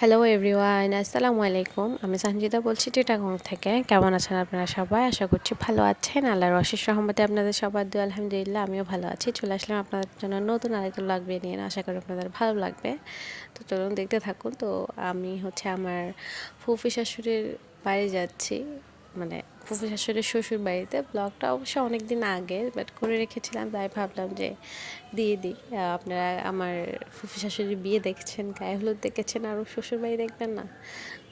Hello everyone আসসালামু আলাইকুম আমি সঞ্জিতা বলছি টিটাগং থেকে। কেমন আছেন আপনারা সবাই? আশা করছি ভালো আছেন। আল্লাহর অশেষ রহমতে আপনাদের সবার দু আলহামদুলিল্লাহ, আমিও ভালো আছি। চলে আসলাম আপনাদের জন্য নতুন আরেকটা লাগবে নিয়ে। আশা করি আপনাদের ভালো লাগবে। তো চলুন দেখতে থাকুন। তো আমি হচ্ছে আমার ফুফি শাশুড়ির বাড়ি যাচ্ছি। মানে ফুফু শাশুড়ির শ্বশুর বাড়িতে ব্লগটা অবশ্য অনেক দিন আগে বাট করে রেখেছিলাম, তাই ভাবলাম যে দিয়ে দিই। আপনারা আমার ফুফু শাশুড়ির বিয়ে দেখছেন, গায়ে হলুদ দেখেছেন, আর শ্বশুর বাড়ি দেখবেন না।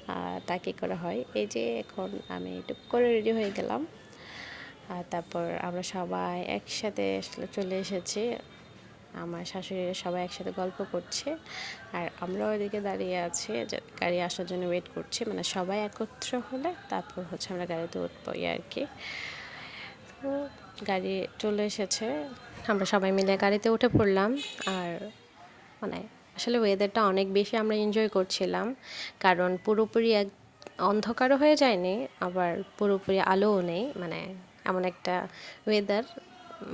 আর তা কী করা হয়। এই যে এখন আমি টুক করে রেডি হয়ে গেলাম। আর তারপর আমরা সবাই একসাথে আসলে চলে এসেছি। আমার শাশুড়িরা সবাই একসাথে গল্প করছে। আর আমরাও এদিকে দাঁড়িয়ে আছি গাড়ি আসার জন্য ওয়েট করছি। মানে সবাই একত্র হলে তারপর হচ্ছে আমরা গাড়িতে উঠবো আর কি। তো গাড়ি চলে এসেছে। আমরা সবাই মিলে গাড়িতে উঠে পড়লাম। আর মানে আসলে ওয়েদারটা অনেক বেশি আমরা এনজয় করছিলাম। কারণ পুরোপুরি এক অন্ধকারও হয়ে যায়নি, আবার পুরোপুরি আলোও নেই। মানে এমন একটা ওয়েদার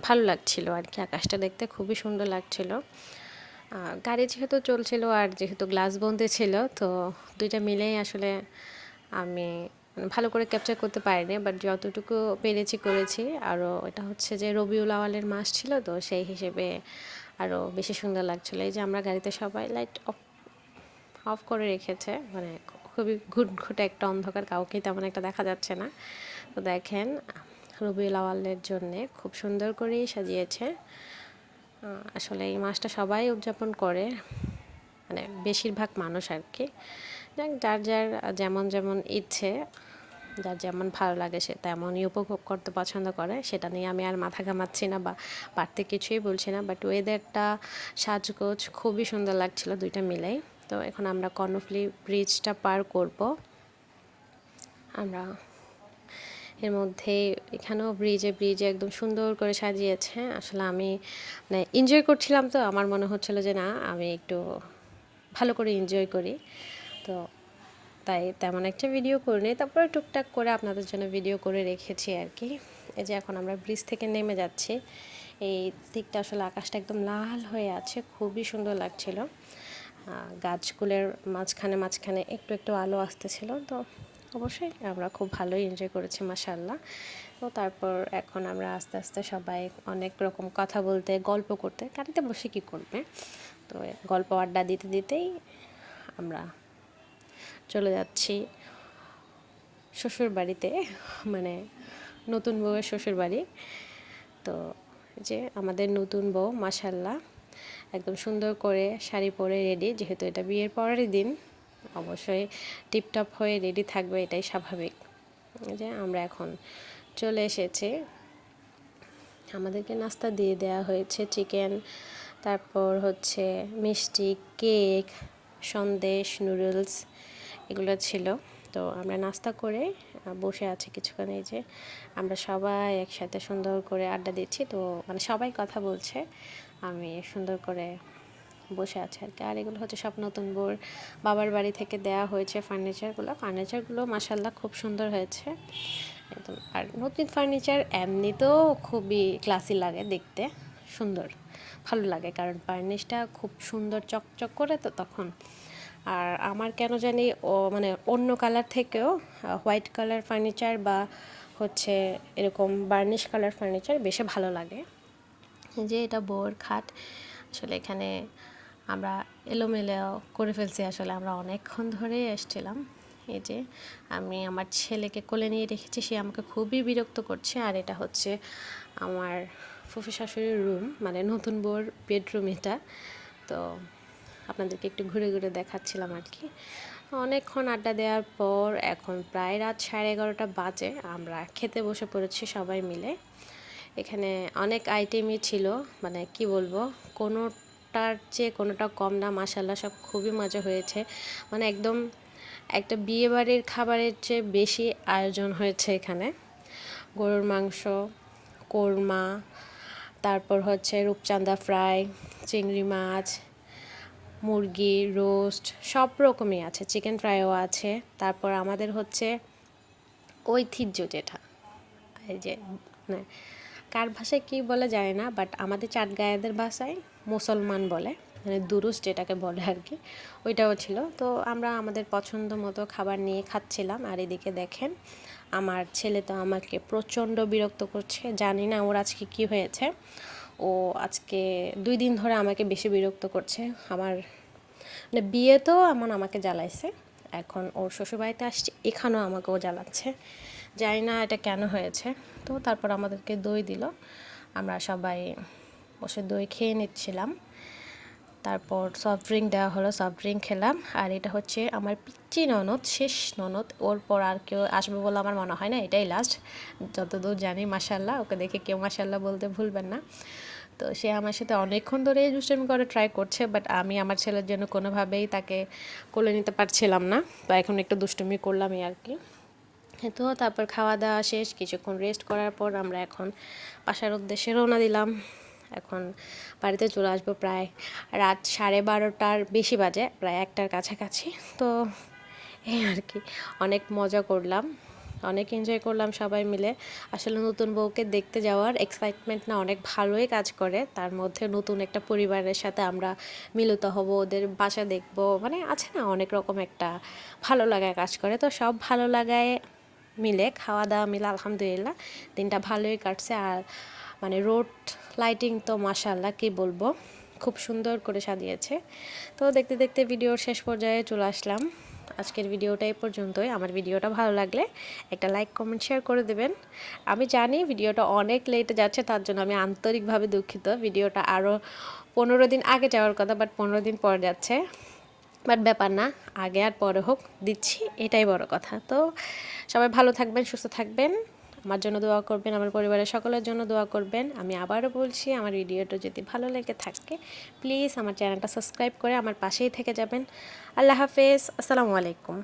ভালো লাগছিল আর কি, আকাশটা দেখতে খুবই সুন্দর লাগছিল। গাড়ি যেহেতু চলছিল আর যেহেতু গ্লাস বন্দি ছিল, তো দুইটা মিলেই আসলে আমি ভালো করে ক্যাপচার করতে পারিনি বাট যতটুকু পেরেছি করেছি। আরও এটা হচ্ছে যে রবিউল আওয়ালের মাস ছিল, তো সেই হিসেবে আরও বেশি সুন্দর লাগছিল। এই যে আমরা গাড়িতে সবাই লাইট অফ অফ করে রেখেছে মানে খুবই ঘুটঘুটে একটা অন্ধকার, কাউকেই তেমন একটা দেখা যাচ্ছে না। তো দেখেন রবিউল আওয়ালের জন্যে খুব সুন্দর করেই সাজিয়েছে। আসলে এই মাসটা সবাই উদযাপন করে মানে বেশিরভাগ মানুষ আর কি যার যার যেমন যেমন ইচ্ছে, যার যেমন ভালো লাগে সে তেমনই উপভোগ করতে পছন্দ করে। সেটা নিয়ে আমি আর মাথা ঘামাচ্ছি না বা বাড়তে কিছুই বলছি না বাট ওয়েদারটা সাজগোজ খুবই সুন্দর লাগছিল দুইটা মিলেই। তো এখন আমরা কর্ণফুলি ব্রিজটা পার করব। আমরা এর মধ্যে এখানেও ব্রিজে ব্রিজে একদম সুন্দর করে সাজিয়েছে। আসলে আমি মানে এনজয় করছিলাম তো, আমার মনে হচ্ছিল যে না, আমি একটু ভালো করে এনজয় করি। তো তাই তেমন একটা ভিডিও করিনি তারপরে টুকটাক করে আপনাদের জন্য ভিডিও করে রেখেছি আর কি। এই যে এখন আমরা ব্রিজ থেকে নেমে যাচ্ছি। এই দিকটা আসলে আকাশটা একদম লাল হয়ে আছে, খুবই সুন্দর লাগছিল। গাছগুলোর মাঝখানে মাঝখানে একটু একটু আলো আসতেছিল। তো অবশ্যই, আমরা খুব ভালোই এনজয় করেছি মাসাল্লাহ তো তারপর এখন আমরা আস্তে আস্তে সবাই অনেক রকম কথা বলতে, গল্প করতে, গাড়িতে বসে কী করবে? তো গল্প আড্ডা দিতে দিতেই আমরা চলে যাচ্ছি শ্বশুর বাড়িতে মানে নতুন বউয়ের শ্বশুর বাড়ি তো যে আমাদের নতুন বউ মাসাল্লাহ একদম সুন্দর করে শাড়ি পরে রেডি যেহেতু এটা বিয়ের পরেরই দিন। অবশ্যই টিপটপ হয়ে রেডি থাকবে, এটাই স্বাভাবিক। যে আমরা এখন চলে এসেছি। আমাদেরকে নাস্তা দিয়ে দেওয়া হয়েছে চিকেন তারপর হচ্ছে মিষ্টি কেক সন্দেশ নুডলস এগুলো ছিল। তো আমরা নাস্তা করে বসে আছি কিছুক্ষণ, এই যে আমরা সবাই একসাথে সুন্দর করে আড্ডা দিচ্ছি। তো মানে সবাই কথা বলছে, আমি সুন্দর করে বসে আছে আর কি। আর এগুলো হচ্ছে সব নতুন বোর বাবার বাড়ি থেকে দেয়া হয়েছে ফার্নিচারগুলো ফার্নিচারগুলো মাসাল্লাহ খুব সুন্দর হয়েছে। একদম। আর নতুন ফার্নিচার এমনিতেও খুবই ক্লাসি লাগে দেখতে। সুন্দর। ভালো লাগে কারণ ফার্নিশটা খুব সুন্দর চকচক করে তো তখন। আর আমার কেন জানি ও মানে অন্য কালার থেকেও হোয়াইট কালার ফার্নিচার বা হচ্ছে এরকম বার্নিশ কালার ফার্নিচার বেশি ভালো লাগে। যে এটা বোর খাট আসলে এখানে আমরা এলোমেলো করে ফেলছি। আসলে আমরা অনেকক্ষণ ধরে এসছিলাম। এই যে আমি আমার ছেলেকে কোলে নিয়ে রেখেছি, সে আমাকে খুবই বিরক্ত করছে। আর এটা হচ্ছে আমার ফুফি শাশুড়ির রুম মানে নতুন বোর বেডরুম এটা। তো আপনাদেরকে একটু ঘুরে ঘুরে দেখাচ্ছিলাম আর কি। অনেকক্ষণ আড্ডা দেওয়ার পর এখন প্রায় রাত সাড়ে এগারোটা বাজে। আমরা খেতে বসে পড়েছি সবাই মিলে। এখানে অনেক আইটেমই ছিল মানে কি বলব কোনোটার চেয়ে কোনোটা কম না মাসাল্লাহ সব খুবই মজা হয়েছে। মানে একদম একটা বিয়ে বাড়ির খাবারের চেয়ে বেশি আয়োজন হয়েছে এখানে। গরুর মাংস, কোরমা, তারপর হচ্ছে রূপচাঁদা ফ্রাই, চিংড়ি মাছ, মুরগি, রোস্ট, সব রকমই আছে, চিকেন ফ্রাইও আছে। তারপর আমাদের হচ্ছে ঐতিহ্য যেটা, এই যে মানে কার ভাষায় কী বলে যায় না বাট আমাদের চাটগাঁয়েদের ভাষায় মুসলমান বলে মানে দুরুস যেটাকে বলে আর কি, ওইটাও ছিল। তো আমরা আমাদের পছন্দ মতো খাবার নিয়ে খাচ্ছিলাম। আর এদিকে দেখেন, আমার ছেলে তো আমাকে প্রচণ্ড বিরক্ত করছে। জানি না ওর আজকে কি হয়েছে। ও আজকে দুই দিন ধরে আমাকে বেশি বিরক্ত করছে। আমার মানে বিয়ে তো এমন আমাকে জ্বালাইছে। এখন ওর শ্বশুরবাড়িতে আসছে, এখানেও আমাকেও জ্বালাচ্ছে। জানি না এটা কেন হয়েছে। তো তারপর আমাদেরকে দই দিল। আমরা সবাই বসে দই খেয়ে নিচ্ছিলাম। তারপর সফট ড্রিঙ্ক দেওয়া হলো সফট ড্রিঙ্ক খেলাম। আর এটা হচ্ছে আমার পিচ্চি ননদ, শেষ ননদ। ওর পর আর কেউ আসবে বলে আমার মনে হয় না, এটাই লাস্ট যতদূর জানি মাসাল্লাহ ওকে দেখে কেউ মাসাল্লাহ বলতে ভুলবেন না। তো সে আমার সাথে অনেকক্ষণ ধরে দুষ্টামি করে ট্রাই করছে বাট আমি আমার ছেলের জন্য কোনোভাবেই তাকে কোলে নিতে পারছিলাম না। তো এখন একটু দুষ্টুমি করলামই আর কি। তো তারপর খাওয়া দাওয়া শেষ, কিছুক্ষণ রেস্ট করার পর আমরা এখন বাসার উদ্দেশ্যে রওনা দিলাম। এখন বাড়িতে চলে আসব প্রায় রাত সাড়ে বারোটার বেশি বাজে, প্রায় একটার কাছাকাছি। তো এই আর কি, অনেক মজা করলাম, অনেক এনজয় করলাম সবাই মিলে। আসলে নতুন বউকে দেখতে যাওয়ার এক্সাইটমেন্ট না অনেক ভালোই কাজ করে, তার মধ্যে নতুন একটা পরিবারের সাথে আমরা মিলিত হব, ওদের বাসা দেখব মানে আছে না অনেক রকম একটা ভালো লাগায় কাজ করে। তো সব ভালো লাগায় মিলে, খাওয়া দাওয়া মিলে, আলহামদুলিল্লাহ, দিনটা ভালোই কাটছে। আর মানে রোড লাইটিং তো মাশাল্লাহ কি বলব? খুব সুন্দর করে সাজিয়েছে। তো দেখতে দেখতে ভিডিওর শেষ পর্যায়ে চলে আসলাম। আজকের ভিডিওটা এই পর্যন্তই। আমার ভিডিওটা ভালো লাগলে একটা লাইক, কমেন্ট, শেয়ার করে দেবেন। আমি জানি ভিডিওটা অনেক লেটে যাচ্ছে, তার জন্য আমি আন্তরিকভাবে দুঃখিত। ভিডিওটা আরও পনেরো দিন আগে যাওয়ার কথা, বাট পনেরো দিন পর যাচ্ছে। বাট ব্যাপার না, আগে আর পরে হোক, দিচ্ছি, এটাই বড় কথা। তো সবাই ভালো থাকবেন, সুস্থ থাকবেন। আমার জন্য দোয়া করবেন, আমার পরিবারের সকলের জন্য দোয়া করবেন। আমি আবারও বলছি, আমার ভিডিওটা যদি ভালো লেগে থাকে প্লিজ আমার চ্যানেলটা সাবস্ক্রাইব করে আমার পাশেই থেকে যাবেন। আল্লাহ হাফেজ, আসসালামু আলাইকুম।